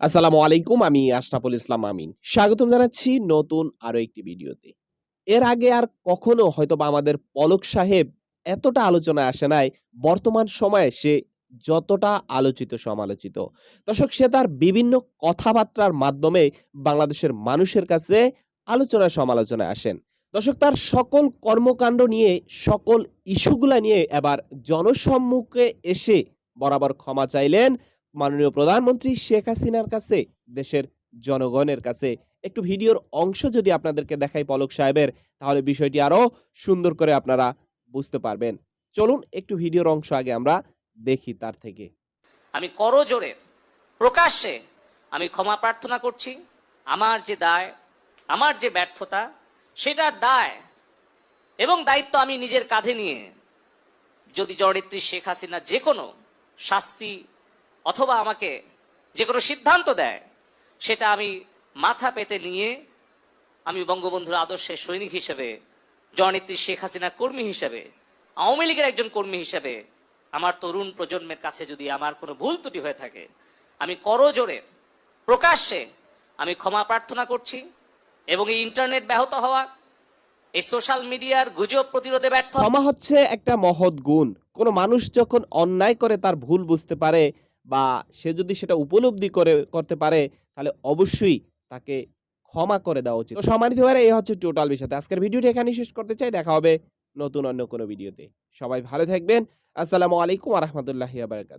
আসসালামু আলাইকুম, আমি আশরাফুল ইসলাম আমিন। স্বাগতম জানাচ্ছি নতুন আরও একটি ভিডিওতে। এর আগে আর কখনো হয়তো বা আমাদের পলক সাহেব এতটা আলোচনায় আসে নাই, বর্তমান সময়ে সে যতটা আলোচিত সমালোচিত। দর্শক, সে তার বিভিন্ন কথাবার্তার মাধ্যমে বাংলাদেশের মানুষের কাছে আলোচনায় সমালোচনায় আসেন। দর্শক, তার সকল কর্মকাণ্ড নিয়ে, সকল ইস্যুগুলা নিয়ে এবার জনসম্মুখে এসে বরাবর ক্ষমা চাইলেন মাননীয় প্রধানমন্ত্রী শেখ হাসিনার কাছে, দেশের জনগণের কাছে একটু ভিডিওর অংশ যদি আপনাদেরকে দেখাই পলক সাহেবের, তাহলে বিষয়টি আরও সুন্দর করে আপনারা বুঝতে পারবেন। চলুন একটু ভিডিওর অংশ আগে আমরা দেখি তার থেকে। আমি করজোরে প্রকাশ্যে আমি ক্ষমা প্রার্থনা করছি। আমার যে দায়, আমার যে ব্যর্থতা, সেটার দায় এবং দায়িত্ব আমি নিজের কাঁধে নিয়ে যদি জননেত্রী শেখ হাসিনা যে কোনো শাস্তি অথবা আমাকে যে কোনো সিদ্ধান্ত দেয়, সেটা আমি মাথা পেতে নিয়ে আমি বঙ্গবন্ধুর আদর্শের সৈনিক হিসেবে, জননেত্রী শেখ হাসিনার কর্মী হিসেবে, আওয়ামী লীগের একজন কর্মী হিসেবে, আমার তরুণ প্রজন্মের কাছে যদি আমার কোনো ভুল ত্রুটি হয়ে থাকে, আমি করজোরে, প্রকাশ্যে আমি ক্ষমা প্রার্থনা করছি এবং এই ইন্টারনেট ব্যাহত হওয়া, এই সোশ্যাল মিডিয়ার গুজব প্রতিরোধে ব্যর্থ ক্ষমা হচ্ছে একটা মহৎ গুণ। কোনো মানুষ যখন অন্যায় করে তার ভুল বুঝতে পারে বা সে যদি সেটা উপলব্ধি করে, করতে পারে, তাহলে অবশ্যই তাকে ক্ষমা করে দেওয়া উচিত। সম্মানিত ভাইরা এই হচ্ছে টোটাল বিষয়তে আজকের ভিডিওটি এখানেই শেষ করতে চাই। দেখা হবে নতুন অন্য কোনো ভিডিওতে। সবাই ভালো থাকবেন। আসসালামু আলাইকুম রহমতুল্লাহ বারকাত